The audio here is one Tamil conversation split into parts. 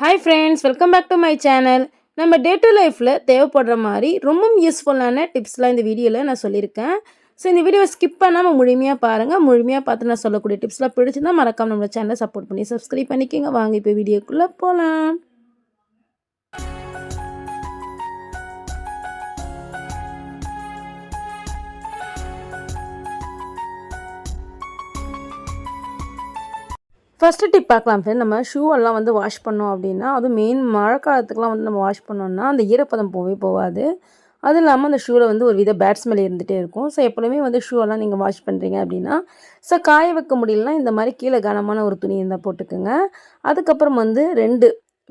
Hi friends welcome back to my channel நம்ம டே டு லைஃப்பில் தேவைப்படுற மாதிரி ரொம்ப யூஸ்ஃபுல்லான டிப்ஸ்லாம் இந்த வீடியோவில் நான் சொல்லியிருக்கேன். ஸோ இந்த வீடியோவை ஸ்கிப் பண்ணாமல் முழுமையாக பாருங்கள் முழுமையாக பார்த்து நான் சொல்லக்கூடிய டிப்ஸ்லாம் பிடிச்சிருந்தா மறக்காமல் நம்ம சேனலை சப்போர்ட் பண்ணி சப்ஸ்கிரைப் பண்ணிக்கோங்க. வாங்க இப்போ வீடியோக்குள்ளே போகலாம் ஃபஸ்ட்டு டிப் பார்க்கலாம் ஃப்ரெண்ட் நம்ம ஷூவெல்லாம் வந்து வாஷ் பண்ணோம் அப்படின்னா அதுவும் மெயின் மழை காலத்துக்குலாம் வந்து நம்ம வாஷ் பண்ணோம்னா அந்த ஈரப்பதம் போகவே போகாது அதுவும் இல்லாமல் அந்த ஷூவில் வந்து ஒரு வித பேட் ஸ்மெல் இருந்துகிட்டே இருக்கும். ஸோ எப்பவுமே வந்து ஷூவெல்லாம் நீங்கள் வாஷ் பண்ணுறீங்க அப்படின்னா ஸோ காய வைக்க முடியலனா இந்த மாதிரி கீழே கனமான ஒரு துணி இருந்தால் போட்டுக்கோங்க. அதுக்கப்புறம் வந்து ரெண்டு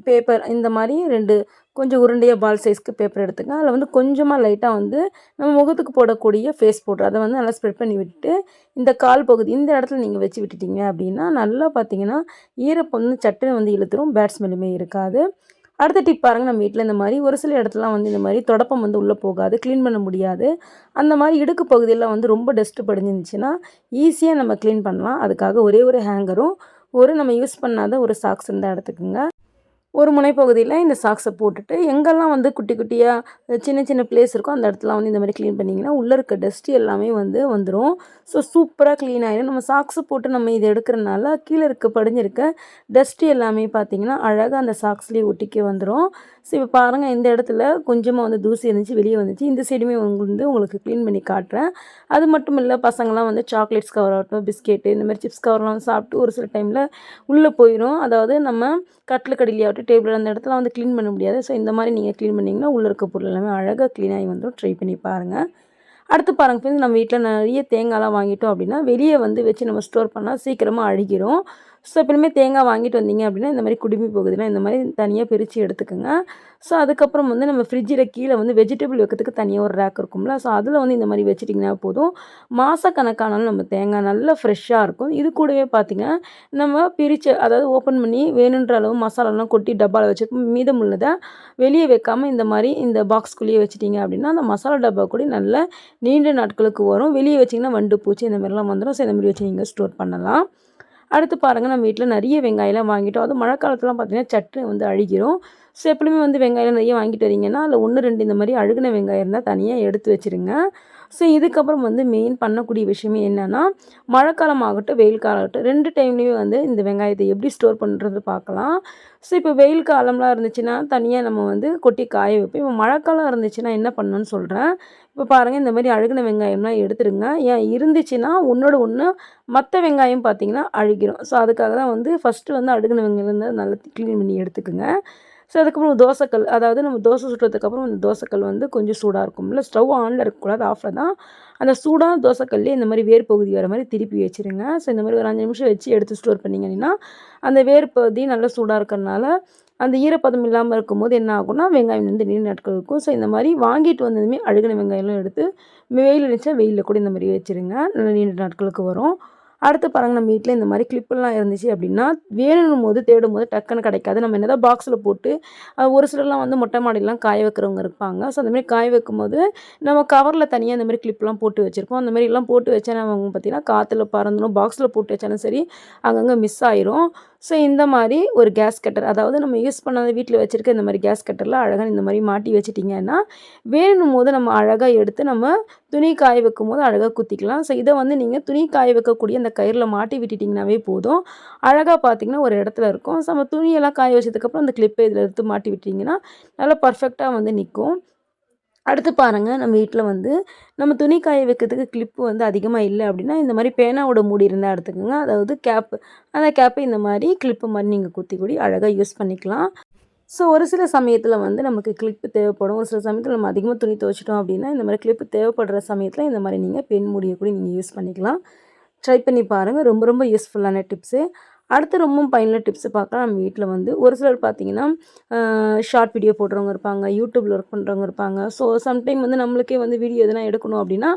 பேப்பர் இந்த மாதிரி ரெண்டு கொஞ்சம் உருண்டையாக பால் சைஸ்க்கு பேப்பர் எடுத்துங்க. அதில் வந்து கொஞ்சமாக லைட்டாக வந்து நம்ம முகத்துக்கு போடக்கூடிய ஃபேஸ் பவுடர் அதை வந்து நல்லா ஸ்ப்ரெட் பண்ணி விட்டுட்டு இந்த கால் பகுதி இந்த இடத்துல நீங்கள் வச்சு விட்டுட்டீங்க அப்படின்னா நல்லா பார்த்தீங்கன்னா ஈரப்பம் வந்து சட்டுன்னு வந்து இழுத்துரும் பேட் ஸ்மெல்லுமே இருக்காது. அடுத்த டிப் பாருங்கள் நம்ம வீட்டில் இந்த மாதிரி ஒரு சில இடத்துலாம் வந்து இந்த மாதிரி தொடப்பம் வந்து உள்ளே போகாது க்ளீன் பண்ண முடியாது. அந்த மாதிரி இடுக்கு பகுதியில் வந்து ரொம்ப டஸ்ட்டு படிஞ்சிருந்துச்சுன்னா ஈஸியாக நம்ம க்ளீன் பண்ணலாம். அதுக்காக ஒரே ஒரு ஹேங்கரும் ஒரு நம்ம யூஸ் பண்ணாத ஒரு சாக்ஸ் இருந்தால் எடுத்துக்கோங்க ஒரு முனைப்பகுதியில் இந்த சாக்ஸை போட்டுட்டு எங்கெல்லாம் வந்து குட்டி குட்டியாக சின்ன சின்ன பிளேஸ் இருக்கோ அந்த இடத்துல வந்து இந்த மாதிரி க்ளீன் பண்ணிங்கன்னா உள்ளே இருக்க டஸ்ட்டு எல்லாமே வந்து வந்துடும் ஸோ சூப்பராக க்ளீன் ஆகிடும் நம்ம சாக்ஸை போட்டு நம்ம இதை எடுக்கிறனால கீழே இருக்க படிஞ்சிருக்க டஸ்ட்டு எல்லாமே பார்த்திங்கன்னா அழகாக அந்த சாக்ஸ்லேயே ஒட்டிக்க வந்துடும் ஸோ இப்போ பாருங்கள் இந்த இடத்துல கொஞ்சமாக வந்து தூசி இருந்துச்சு வெளியே வந்துச்சு. இந்த சைடுமே வந்து உங்களுக்கு க்ளீன் பண்ணி காட்டுறேன். அது மட்டும் இல்லை பசங்களாம் வந்து சாக்லேட்ஸ் கவர் ஆகட்டும் பிஸ்கெட்டு இந்த மாதிரி சிப்ஸ் கவர்லாம் சாப்பிட்டு ஒரு சில டைமில் உள்ளே போயிடும் அதாவது நம்ம கட்டில் கடிலையாகட்டும் டேபிள் அந்த இடத்துல வந்து க்ளீன் பண்ண முடியாது. ஸோ இந்த மாதிரி நீங்கள் க்ளீன் பண்ணிங்கன்னா உள்ளே இருக்க பொருள் எல்லாமே அழகாக க்ளீனாகி வந்துடும் ட்ரை பண்ணி பாருங்கள் அடுத்து பாருங்கள் ஃப்ரெண்ட்ஸ் நம்ம வீட்டில் நிறைய தேங்காய்லாம் வாங்கிட்டோம் அப்படின்னா வெளியே வந்து வச்சு நம்ம ஸ்டோர் பண்ணால் சீக்கிரமாக அழுகிரும். ஸோ எப்பவுமே தேங்காய் வாங்கிட்டு வந்தீங்க அப்படின்னா இந்த மாதிரி குடுமி போகுதுன்னா இந்த மாதிரி தனியாக பிரித்து எடுத்துக்கோங்க. ஸோ அதுக்கப்புறம் வந்து நம்ம ஃப்ரிட்ஜில் கீழே வந்து வெஜிடபிள் வைக்கிறதுக்கு தனியாக ஒரு ரேக் இருக்கும்ல. ஸோ அதில் வந்து இந்த மாதிரி வச்சுட்டிங்கன்னா போதும். மாதக்கணக்கானாலும் நம்ம தேங்காய் நல்லா ஃப்ரெஷ்ஷாக இருக்கும். இது கூடவே பார்த்திங்கன்னா நம்ம பிரித்து அதாவது ஓப்பன் பண்ணி வேணுன்ற அளவு மசாலாலாம் கொட்டி டப்பாவில் வச்சுருப்போம் மீதம் உள்ளதை வெளியே வைக்காமல் இந்த மாதிரி இந்த பாக்ஸ்குள்ளேயே வச்சுட்டிங்க அப்படின்னா அந்த மசாலா டப்பா கூட நல்ல நீண்ட நாட்களுக்கு வரும். வெளியே வச்சிங்கன்னா வண்டு பூச்சி இந்த மாதிரிலாம் வந்துடும் ஸோ இந்த மாதிரி வச்சு நீங்கள் ஸ்டோர் பண்ணலாம். அடுத்து பாருங்கள் நம்ம வீட்டில் நிறைய வெங்காயம்லாம் வாங்கிட்டோம். அதுவும் மழை காலத்துலாம் பார்த்திங்கன்னா சட்னி வந்து அழுகிரும் ஸோ எப்பவுமே வந்து வெங்காயம் நிறைய வாங்கிட்டு வரீங்கன்னா அதில் ஒன்று ரெண்டு இந்த மாதிரி அழுகின வெங்காயம் இருந்தால் தனியாக எடுத்து வச்சுருங்க. ஸோ இதுக்கப்புறம் வந்து மெயின் பண்ணக்கூடிய விஷயமே என்னென்னா மழைக்காலம் ஆகட்டும் வெயில் காலம் ஆகட்டும் ரெண்டு டைம்லேயும் வந்து இந்த வெங்காயத்தை எப்படி ஸ்டோர் பண்ணுறது பார்க்கலாம் ஸோ இப்போ வெயில் காலம்லாம் இருந்துச்சுன்னா தனியாக நம்ம வந்து கொட்டி காய வைப்போம். இப்போ மழைக்காலம் இருந்துச்சுன்னா என்ன பண்ணணும்னு சொல்கிறேன் இப்போ பாருங்கள் இந்த மாதிரி அழுகின வெங்காயம்லாம் எடுத்துருங்க. ஏன் இருந்துச்சுன்னா ஒன்றோட ஒன்று மற்ற வெங்காயம் பார்த்திங்கன்னா அழுகிடும் ஸோ அதுக்காக தான் வந்து ஃபஸ்ட்டு வந்து அழுகின வெங்காயம் இருந்தால் நல்லா க்ளீன் பண்ணி எடுத்துக்கோங்க. ஸோ அதுக்கப்புறம் தோசைக்கல் அதாவது நம்ம தோசை சுட்டுறதுக்கப்புறம் அந்த தோசைக்கல் வந்து கொஞ்சம் சூடாக இருக்கும்ல ஸ்டவ் ஆனில் இருக்கக்கூடாது ஆஃபில் தான். அந்த சூடான தோசைக்கல்லே இந்த மாதிரி வேர் பகுதி வர மாதிரி திருப்பி வச்சுருங்க. ஸோ இந்த மாதிரி ஒரு அஞ்சு நிமிஷம் வச்சு எடுத்து ஸ்டோர் பண்ணிங்கன்னா அந்த வேர் பகுதி நல்லா சூடாக இருக்கிறனால அந்த ஈரப்பதம் இல்லாமல் இருக்கும்போது என்ன ஆகும்னா வெங்காயம் வந்து நீண்ட நாட்கள் இருக்கும். ஸோ இந்த மாதிரி வாங்கிட்டு வந்ததுமே அழுகின வெங்காயம்லாம் எடுத்து வெயில் அடித்தா வெயிலில் கூட இந்த மாதிரி வச்சுருங்க. நல்ல நீண்ட நாட்களுக்கு வரும். அடுத்து பாருங்கள் நம்ம வீட்டில் இந்த மாதிரி கிளிப்பெல்லாம் இருந்துச்சு அப்படின்னா வேணும் போது தேடும் போது டக்குன்னு கிடைக்காது. நம்ம என்னதான் பாக்ஸில் போட்டு ஒரு சிலர்லாம் வந்து மொட்டை மாடிலாம் காய வைக்கிறவங்க இருப்பாங்க. ஸோ அந்தமாதிரி காய வைக்கும் போது நம்ம கவரில் தனியாக அந்த மாதிரி கிளிப்லாம் போட்டு வச்சுருப்போம். அந்த மாதிரிலாம் போட்டு வச்சா நம்ம பார்த்திங்கன்னா காற்றுல பறந்துடும் பாக்ஸில் போட்டு வச்சாலும் சரி அங்கங்கே மிஸ் ஆயிரும். ஸோ இந்த மாதிரி ஒரு கேஸ் கட்டர் அதாவது நம்ம யூஸ் பண்ணாத வீட்டில் வச்சுருக்க இந்த மாதிரி கேஸ் கட்டரில் அழகாக இந்த மாதிரி மாட்டி வச்சிட்டிங்கன்னா வேணும் போது நம்ம அழகாக எடுத்து நம்ம துணி காய வைக்கும் போது அழகாக குத்திக்கலாம். ஸோ இதை வந்து நீங்கள் துணி காய வைக்கக்கூடிய அந்த கயிறில் மாட்டி விட்டுட்டிங்கனாவே போதும். அழகாக பார்த்தீங்கன்னா ஒரு இடத்துல இருக்கும். ஸோ நம்ம துணியெல்லாம் காய வச்சதுக்கப்புறம் அந்த கிளிப்பை இதில் எடுத்து மாட்டி விட்டிங்கன்னா நல்லா பர்ஃபெக்டாக வந்து நிற்கும் அடுத்து பாருங்கள் நம்ம வீட்டில் வந்து நம்ம துணி காய வைக்கிறதுக்கு கிளிப்பு வந்து அதிகமாக இல்லை அப்படின்னா இந்த மாதிரி பேனாவோட மூடி இருந்தால் எடுத்துக்கோங்க. அதாவது கேப்பு அந்த கேப்பை இந்த மாதிரி கிளிப்பு மாதிரி நீங்கள் குத்தி கூடி அழகாக யூஸ் பண்ணிக்கலாம். ஸோ ஒரு சில சமயத்தில் வந்து நமக்கு கிளிப்பு தேவைப்படும். ஒரு சில சமயத்தில் நம்ம அதிகமாக துணி துவைச்சிட்டோம் அப்படின்னா இந்த மாதிரி கிளிப்பு தேவைப்படுற சமயத்தில் இந்த மாதிரி நீங்கள் பெண் மூடியை கூட நீங்கள் யூஸ் பண்ணிக்கலாம். ட்ரை பண்ணி பாருங்கள் ரொம்ப ரொம்ப யூஸ்ஃபுல்லான டிப்ஸு அடுத்து ரொம்ப பயனுள்ள டிப்ஸு பார்க்கலாம். நம்ம வீட்டில் வந்து ஒரு சிலர் பார்த்தீங்கன்னா ஷார்ட் வீடியோ போடுறவங்க இருப்பாங்க யூடியூப்பில் ஒர்க் பண்ணுறவங்க இருப்பாங்க. ஸோ சம்டைம் வந்து நம்மளுக்கே வந்து வீடியோ எதனா எடுக்கணும் அப்படின்னா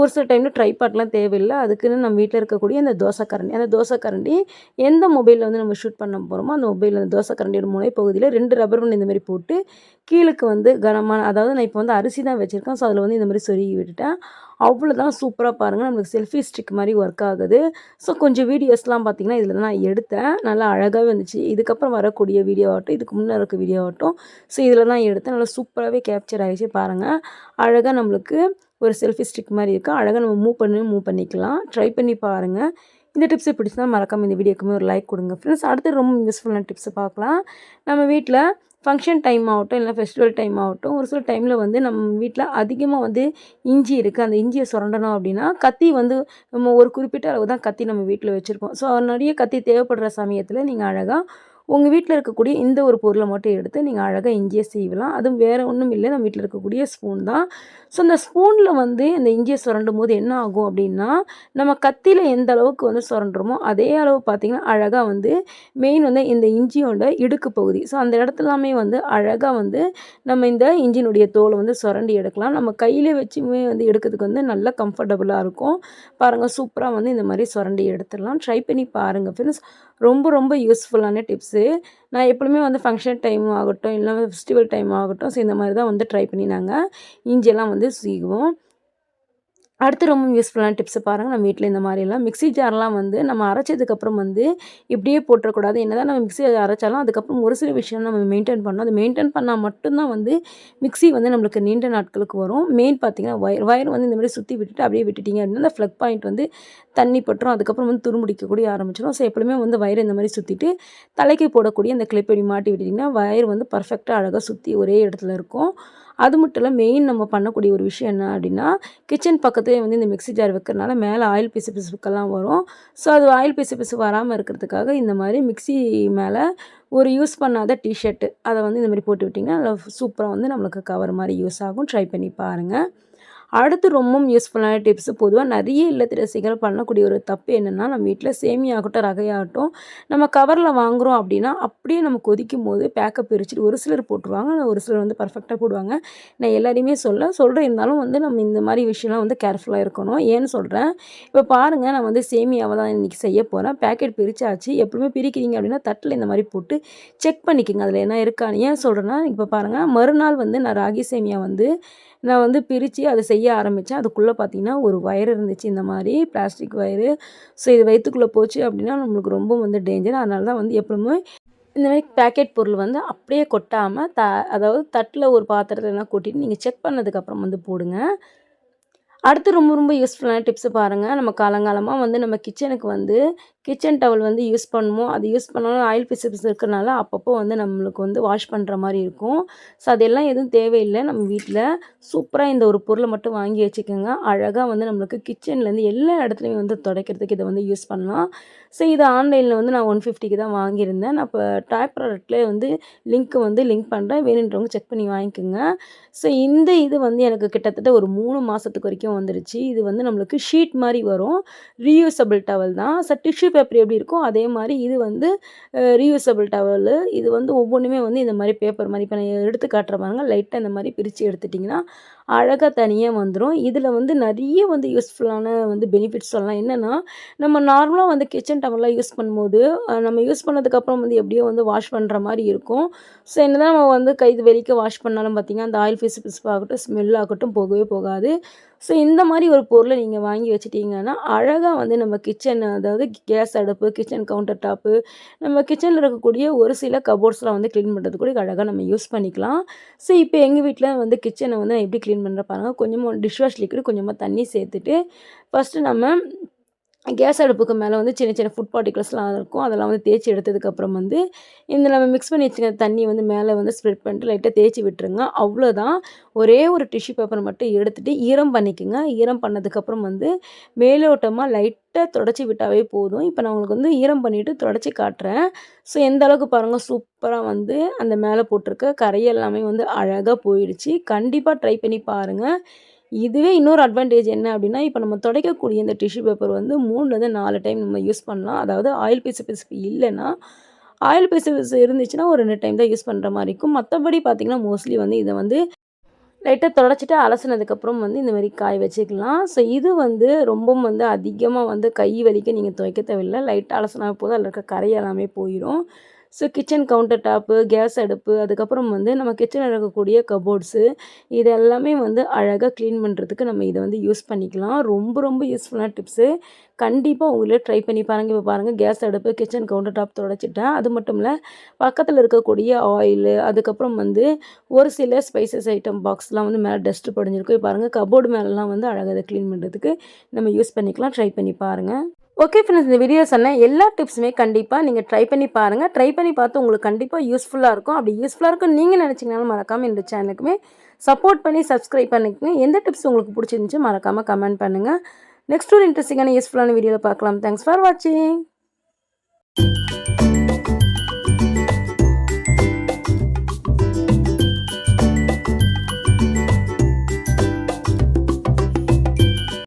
ஒரு சில டைமில் ட்ரைபாட்லாம் தேவையில்லை. அதுக்குன்னு நம்ம வீட்டில் இருக்கக்கூடிய அந்த தோசை கரண்டி அந்த தோசை கரண்டி எந்த மொபைலில் வந்து நம்ம ஷூட் பண்ண போகிறோமோ அந்த மொபைலில் அந்த தோசை கரண்டியோட முனை பகுதியில் ரெண்டு ரப்பர் பண்ணி இந்த மாதிரி போட்டு கீழுக்கு வந்து கனமான அதாவது நான் இப்போ வந்து அரிசி தான் வச்சுருக்கேன். ஸோ அதில் வந்து இந்த மாதிரி சொருகி விட்டுட்டேன். அவ்வளோதான் சூப்பராக பாருங்கள் நம்மளுக்கு செல்ஃபி ஸ்டிக் மாதிரி ஒர்க் ஆகுது. ஸோ கொஞ்சம் வீடியோஸ்லாம் பார்த்தீங்கன்னா இதில் நான் எடுத்தேன். நல்லா அழகாகவே வந்துச்சு. இதுக்கப்புறம் வரக்கூடிய வீடியோ ஆகட்டும் இதுக்கு முன்னே இருக்க வீடியோ ஆகட்டும் ஸோ இதில் தான் எடுத்தேன். நல்லா சூப்பராகவே கேப்சர் ஆகிடுச்சு பாருங்கள் அழகாக நம்மளுக்கு ஒரு செல்ஃபி ஸ்டிக் மாதிரி இருக்குது அழகாக நம்ம மூவ் பண்ணி மூவ் பண்ணிக்கலாம். ட்ரை பண்ணி பாருங்கள் இந்த டிப்ஸை பிடிச்சா மறக்காமல் இந்த வீடியோக்குமே ஒரு லைக் கொடுங்க ஃப்ரெண்ட்ஸ் அடுத்து ரொம்ப யூஸ்ஃபுல்லான டிப்ஸை பார்க்கலாம். நம்ம வீட்டில் ஃபங்க்ஷன் டைம் ஆகட்டும் இல்லை ஃபெஸ்டிவல் டைம் ஆகட்டும் ஒரு சில டைமில் வந்து நம்ம வீட்டில் அதிகமாக வந்து இஞ்சி இருக்குது அந்த இஞ்சியை சுரண்டணும் அப்படின்னா கத்தி வந்து நம்ம ஒரு குறிப்பிட்ட அளவு தான் கத்தி நம்ம வீட்டில் வச்சுருப்போம். ஸோ நிறைய கத்தி தேவைப்படுற சமயத்தில் நீங்கள் அழகாக உங்கள் வீட்டில் இருக்கக்கூடிய இந்த ஒரு பொருளை மட்டும் எடுத்து நீங்கள் அழகாக இஞ்சியை சீவலாம். அதுவும் வேறு ஒன்றும் இல்லை. நம்ம வீட்டில் இருக்கக்கூடிய ஸ்பூன் தான். ஸோ அந்த ஸ்பூனில் வந்து இந்த இஞ்சியை சுரண்டும் போது என்ன ஆகும் அப்படின்னா நம்ம கத்தியில் எந்த அளவுக்கு வந்து சுரண்டுறோமோ அதே அளவு பார்த்திங்கன்னா அழகாக வந்து மெயின் வந்து இந்த இஞ்சியோட இடுக்கு பகுதி. ஸோ அந்த இடத்துலாமே வந்து அழகாக வந்து நம்ம இந்த இஞ்சினுடைய தோலை வந்து சுரண்டி எடுக்கலாம். நம்ம கையிலே வச்சுமே வந்து எடுக்கிறதுக்கு வந்து நல்லா கம்ஃபர்டபுளாக இருக்கும். பாருங்கள் சூப்பராக வந்து இந்த மாதிரி சுரண்டி எடுத்துடலாம். ட்ரை பண்ணி பாருங்கள் ஃப்ரெண்ட்ஸ் ரொம்ப ரொம்ப யூஸ்ஃபுல்லான டிப்ஸு நான் எப்பவுமே வந்து ஃபங்க்ஷன் டைம் ஆகட்டும் இல்லை ஃபெஸ்டிவல் டைம் ஆகட்டும் ஸோ இந்த மாதிரி தான் வந்து ட்ரை பண்ணி நாங்கள் இஞ்சியெல்லாம் வந்து சீகுவோம் அடுத்து ரொம்ப யூஸ்ஃபுல்லான டிப்ஸை பாருங்கள் நம்ம வீட்டில் இந்த மாதிரிலாம் மிக்ஸி ஜார்லாம் வந்து நம்ம அரைச்சதுக்கப்புறம் வந்து இப்படியே போட்டக்கூடாது என்ன தான் நம்ம மிக்ஸி அரைச்சாலும் அதுக்கப்புறம் ஒரு சில விஷயம் நம்ம மெயின்டைன் பண்ணணும். அது மெயின்டைன் பண்ணால் மட்டும்தான் வந்து மிக்ஸி வந்து நம்மளுக்கு நீண்ட நாட்களுக்கு வரும். மெயின் பார்த்திங்கன்னா ஒயர் ஒயர் வந்து இந்த மாதிரி சுற்றி விட்டுட்டு அப்படியே விட்டுட்டிங்க அப்படின்னா அந்த ஃப்ளக் பாயிண்ட் வந்து தண்ணி பட்டுரும். அதுக்கப்புறம் வந்து துரும்பிடிக்கக்கூடிய ஆரம்பிச்சிடும் ஸோ எப்பவுமே வந்து வயர் இந்த மாதிரி சுற்றிட்டு தலைக்கு போடக்கூடிய அந்த கிளிப்படி மாட்டி விட்டிங்கன்னா வயர் வந்து பர்ஃபெக்டாக அழகாக சுற்றி ஒரே இடத்துல இருக்கும். அது மட்டும் இல்லை மெயின் நம்ம பண்ணக்கூடிய ஒரு விஷயம் என்ன அப்படின்னா கிச்சன் பக்கத்துலேயே வந்து இந்த மிக்ஸி ஜார் வைக்கிறனால மேலே ஆயில் பிசு பிசுக்கெல்லாம் வரும். ஸோ அது ஆயில் பிசு பிசு வராமல் இருக்கிறதுக்காக இந்த மாதிரி மிக்ஸி மேலே ஒரு யூஸ் பண்ணாத டிஷர்ட்டு அதை வந்து இந்த மாதிரி போட்டு விட்டிங்கன்னா சூப்பராக வந்து நம்மளுக்கு கவர் மாதிரி யூஸ் ஆகும். ட்ரை பண்ணி பாருங்கள் அடுத்து ரொம்பவும் யூஸ்ஃபுல்லான டிப்ஸ் பொதுவாக நிறைய இல்லத்தரசிகள் பண்ணக்கூடிய ஒரு தப்பு என்னென்னா நம்ம வீட்டில் சேமியாகட்டும் ரகையாகட்டும் நம்ம கவரில் வாங்குகிறோம் அப்படின்னா அப்படியே நம்ம கொதிக்கும் போது பேக்கப் பிரிச்சுட்டு ஒரு சிலர் போட்டுருவாங்க. ஒரு சிலர் வந்து பர்ஃபெக்டாக போடுவாங்க. நான் எல்லாரையுமே சொல்ல சொல்கிறேன் இருந்தாலும் வந்து நம்ம இந்த மாதிரி விஷயம்லாம் வந்து கேர்ஃபுல்லாக இருக்கணும். ஏன்னு சொல்கிறேன் இப்போ பாருங்கள் நான் வந்து சேமியாவை தான் இன்றைக்கி செய்ய போகிறேன் பேக்கெட் பிரித்தாச்சு எப்பவுமே பிரிக்கிறீங்க அப்படின்னா தட்டில் இந்த மாதிரி போட்டு செக் பண்ணிக்கோங்க. அதில் என்ன இருக்கான்னு. ஏன் சொல்கிறேன்னா இப்போ பாருங்கள் மறுநாள் வந்து நான் ராகி சேமியா வந்து நான் வந்து பிரித்து அதை செய்ய ஆரம்பித்தேன் அதுக்குள்ளே பார்த்திங்கன்னா ஒரு ஒயர் இருந்துச்சு. இந்த மாதிரி பிளாஸ்டிக் ஒயரு ஸோ இது வயிற்றுக்குள்ளே போச்சு அப்படின்னா நம்மளுக்கு ரொம்ப வந்து டேஞ்சர் அதனால தான் வந்து எப்பவுமே இந்த மாதிரி பேக்கெட் பொருள் வந்து அப்படியே கொட்டாமல் த அதாவது தட்டில் ஒரு பாத்திரத்தில் கொட்டிட்டு நீங்கள் செக் பண்ணதுக்கப்புறம் வந்து போடுங்க. அடுத்து ரொம்ப ரொம்ப யூஸ்ஃபுல்லான டிப்ஸு பாருங்கள் நம்ம காலங்காலமாக வந்து நம்ம கிச்சனுக்கு வந்து கிச்சன் டவல் வந்து யூஸ் பண்ணுவோம் அது யூஸ் பண்ணாலும் ஆயில் பிசு பிசு இருக்கிறனால அப்பப்போ வந்து நம்மளுக்கு வந்து வாஷ் பண்ணுற மாதிரி இருக்கும். ஸோ அதெல்லாம் எதுவும் தேவையில்லை. நம்ம வீட்டில் சூப்பராக இந்த ஒரு பொருளை மட்டும் வாங்கி வச்சுக்கோங்க. அழகாக வந்து நம்மளுக்கு கிச்சன்லேருந்து எல்லா இடத்துலையும் வந்து துடைக்கிறதுக்கு இதை வந்து யூஸ் பண்ணலாம். ஸோ இது ஆன்லைனில் வந்து நான் ஒன் ஃபிஃப்டிக்கு தான் வாங்கியிருந்தேன். நான் இப்போ டாப் ப்ராடக்ட்லேயே வந்து லிங்க்கு வந்து லிங்க் பண்ணுறேன் வேணுன்றவங்க செக் பண்ணி வாங்கிக்கோங்க. ஸோ இந்த இது வந்து எனக்கு கிட்டத்தட்ட ஒரு மூணு மாதத்துக்கு வரைக்கும் வந்துருச்சு இது வந்து நம்மளுக்கு ஷீட் மாதிரி வரும். ரீயூசபிள் டவல் தான். ச டிஷ்யூ பேப்பர் எப்படி இருக்கும் அதே மாதிரி இது வந்து ரீயூசபிள் டவலு இது வந்து ஒவ்வொன்றுமே வந்து இந்த மாதிரி பேப்பர் மாதிரி. இப்போ நான் எடுத்து காட்டுற பாருங்க லைட்டாக இந்த மாதிரி பிரித்து எடுத்துட்டிங்கன்னா அழகாக தனியாக வந்துடும் இதில் வந்து நிறைய வந்து யூஸ்ஃபுல்லான வந்து பெனிஃபிட்ஸ் சொல்லலாம். என்னென்னா நம்ம நார்மலாக வந்து கிச்சன் டவல்லாம் யூஸ் பண்ணும்போது நம்ம யூஸ் பண்ணதுக்கப்புறம் வந்து எப்படியோ வந்து வாஷ் பண்ணுற மாதிரி இருக்கும். ஸோ என்ன தான் நம்ம வந்து கைது வெளிக்க வாஷ் பண்ணாலும் பார்த்திங்கன்னா அந்த ஆயில் பிசு பிசுப்பாகட்டும் ஸ்மெல் ஆகட்டும் போகவே போகாது. ஸோ இந்த மாதிரி ஒரு பொருளை நீங்கள் வாங்கி வச்சிட்டிங்கன்னா அழகாக வந்து நம்ம கிச்சன் அதாவது கேஸ் அடுப்பு கிச்சன் கவுண்டர் டாப்பு நம்ம கிச்சனில் இருக்கக்கூடிய ஒரு சில கபோர்ட்ஸ்லாம் வந்து க்ளீன் பண்ணுறது கூட அழகாக நம்ம யூஸ் பண்ணிக்கலாம். ஸோ இப்போ எங்கள் வீட்டில் வந்து கிச்சனை வந்து நான் எப்படி க்ளீன் பண்ணுற பாருங்கள் கொஞ்சமாக டிஷ் வாஷ் லிக்விட் கொஞ்சமாக தண்ணி சேர்த்துட்டு ஃபஸ்ட்டு நம்ம கேஸ் அடுப்புக்கு மேலே வந்து சின்ன சின்ன ஃபுட் பார்ட்டிகல்ஸ்லாம் இருக்கும். அதெல்லாம் வந்து தேய்ச்சி எடுத்ததுக்கப்புறம் வந்து இந்த நம்ம மிக்ஸ் பண்ணி வச்சுக்க தண்ணி வந்து மேலே வந்து ஸ்ப்ரெட் பண்ணிட்டு லைட்டாக தேய்ச்சி விட்டுருங்க. அவ்வளோதான் ஒரே ஒரு டிஷ்யூ பேப்பர் மட்டும் எடுத்துகிட்டு ஈரம் பண்ணிக்கோங்க. ஈரம் பண்ணதுக்கப்புறம் வந்து மேலோட்டமாக லைட்டாக தொடச்சி விட்டாவே போதும். இப்போ நான் உங்களுக்கு வந்து ஈரம் பண்ணிவிட்டு தொடச்சி காட்டுறேன். ஸோ எந்த அளவுக்கு பாருங்கள் சூப்பராக வந்து அந்த மேலே போட்டிருக்க கரையெல்லாமே வந்து அழகாக போயிடுச்சு. கண்டிப்பாக ட்ரை பண்ணி பாருங்கள் இதுவே இன்னொரு அட்வான்டேஜ் என்ன அப்படின்னா இப்போ நம்ம துடைக்கக்கூடிய இந்த டிஷ்யூ பேப்பர் வந்து மூணுலேருந்து நாலு டைம் நம்ம யூஸ் பண்ணலாம். அதாவது ஆயில் பிசு பிசுப்பு இல்லைன்னா ஆயில் பிசு பிசு இருந்துச்சுன்னா ஒரு ரெண்டு டைம் தான் யூஸ் பண்ணுற மாதிரி இருக்கும். மற்றபடி பார்த்திங்கன்னா மோஸ்ட்லி வந்து இதை வந்து லைட்டாக தொடச்சிட்டு அலசினதுக்கப்புறம் வந்து இந்த மாதிரி காய் வச்சுக்கலாம். ஸோ இது வந்து ரொம்பவும் வந்து அதிகமாக வந்து கை வலிக்க நீங்கள் துவைக்க தேவையில்லை. லைட்டாக அலசினா போதும். அதில் இருக்க கரை எல்லாமே போயிடும் so kitchen counter top gas அடுப்பு அதுக்கப்புறம் வந்து நம்ம கிச்சனில் இருக்கக்கூடிய கபோர்ட்ஸு இது எல்லாமே வந்து அழகாக க்ளீன் பண்ணுறதுக்கு நம்ம இதை வந்து யூஸ் பண்ணிக்கலாம். ரொம்ப ரொம்ப யூஸ்ஃபுல்லான டிப்ஸு கண்டிப்பாக உங்களே ட்ரை பண்ணி பாருங்கள் இப்போ பாருங்கள் கேஸ் அடுப்பு கிச்சன் கவுண்டர் டாப் தொடச்சிட்டேன் அது மட்டும் இல்லை பக்கத்தில் இருக்கக்கூடிய ஆயிலு அதுக்கப்புறம் வந்து ஒரு சில ஸ்பைசஸ் ஐட்டம் பாக்ஸ்லாம் வந்து மேலே டஸ்ட்டு படிஞ்சிருக்கும். இப்போ பாருங்கள் கபோர்டு மேலெலாம் வந்து அழகாக அதை க்ளீன் பண்ணுறதுக்கு நம்ம யூஸ் பண்ணிக்கலாம். ட்ரை பண்ணி பாருங்கள் ஓகே ஃப்ரெண்ட்ஸ் இந்த வீடியோ சொன்ன எல்லா டிப்ஸுமே கண்டிப்பாக நீங்கள் ட்ரை பண்ணி பாருங்கள் ட்ரை பண்ணி பார்த்து உங்களுக்கு கண்டிப்பாக யூஸ்ஃபுல்லாக இருக்கும். அப்படி யூஸ்ஃபுல்லாக இருக்கும் நீங்கள் நினச்சிங்கனாலும் மறக்காமல் இந்த சேனலுக்குமே சப்போர்ட் பண்ணி சப்ஸ்கிரைப் பண்ணிக்கோங்க. எந்த டிப்ஸ் உங்களுக்கு பிடிச்சிருந்துச்சு மறக்காமல் கமெண்ட் பண்ணுங்கள் நெக்ஸ்ட் ஒரு இன்ட்ரெஸ்டிங்கான யூஸ்ஃபுல்லான வீடியோவில் பார்க்கலாம். தேங்க்ஸ் ஃபார் வாட்சிங்